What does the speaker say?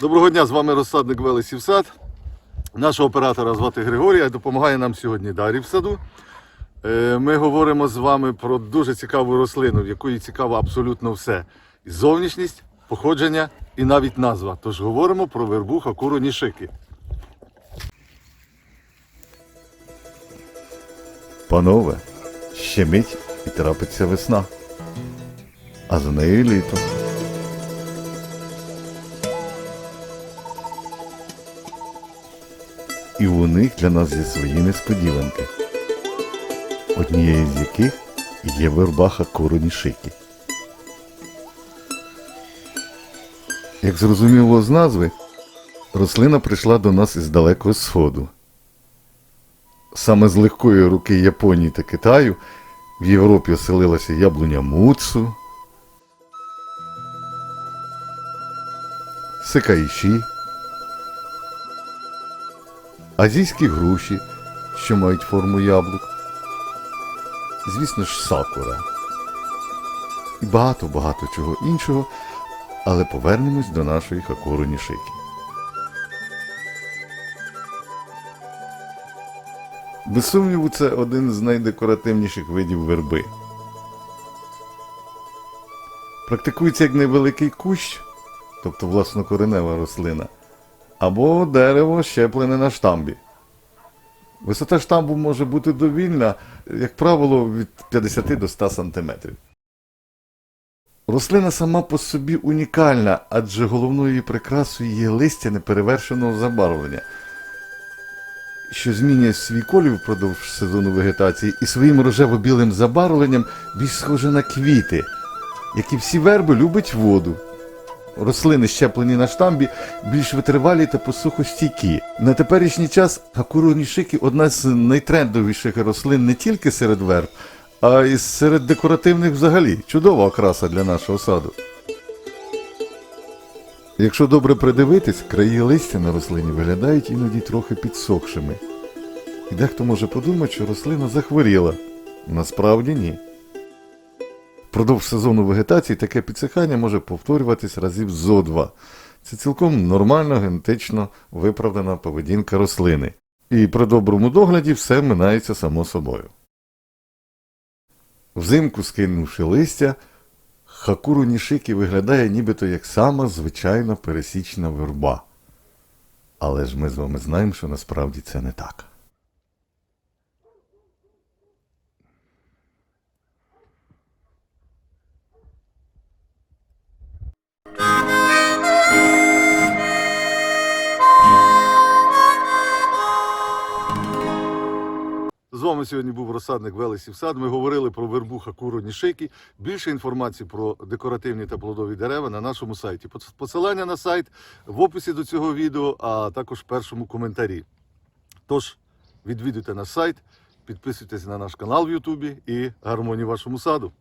Доброго дня, з вами розсадник Велесів сад. Нашого оператора звати Григорія. Допомагає нам сьогодні Дарі в саду. Е, Ми говоримо з вами про дуже цікаву рослину, в якої цікаво абсолютно все. І зовнішність, походження і навіть назва. Тож говоримо про вербу хакуру нішики. Панове, ще мить і трапиться весна, а за нею літо. І у них для нас є свої несподіванки, однією з яких є верба Хакуру Як зрозуміло з назви, рослина прийшла до нас із далекого сходу. Саме з легкої руки Японії та Китаю в Європі оселилася яблуня Муцу, Секаїші, азійські груші, що мають форму яблук, звісно ж, сакура. І багато-багато чого іншого, але повернемось до нашої Хакуру Нішики. Без сумніву, це один з найдекоративніших видів верби. Практикується як невеликий кущ, тобто власнокоренева рослина, або дерево щеплене на штамбі. Висота штамбу може бути довільна, як правило, від 50 до 100 см. Рослина сама по собі унікальна, адже головною її прикрасою є листя неперевершеного забарвлення що змінює свій колір впродовж сезону вегетації і своїм рожево-білим забарвленням більш схоже на квіти, як і всі верби любить воду. Рослини, щеплені на штамбі, більш витривалі та посухостійкі. На теперішній час Хакуру нішики одна з найтрендовіших рослин не тільки серед верб, а й серед декоративних взагалі. Чудова окраса для нашого саду. Якщо добре придивитись, краї листя на рослині виглядають іноді трохи підсохшими. І дехто може подумати, що рослина захворіла. Насправді ні. Впродовж сезону вегетації таке підсихання може повторюватись разів зо два. Це цілком нормальна генетично виправдана поведінка рослини. І при доброму догляді все минається само собою. Взимку скинувши листя, Хакуру Нішики виглядає нібито як сама звичайна пересічна верба. Але ж ми з вами знаємо, що насправді це не так. Вами сьогодні був розсадник Велесів сад. Ми говорили про вербу хакуру нішики. Більше інформації про декоративні та плодові дерева на нашому сайті. Посилання на сайт в описі до цього відео, а також в першому коментарі. Тож відвідуйте наш сайт, підписуйтесь на наш канал в Ютубі і гармонії вашому саду.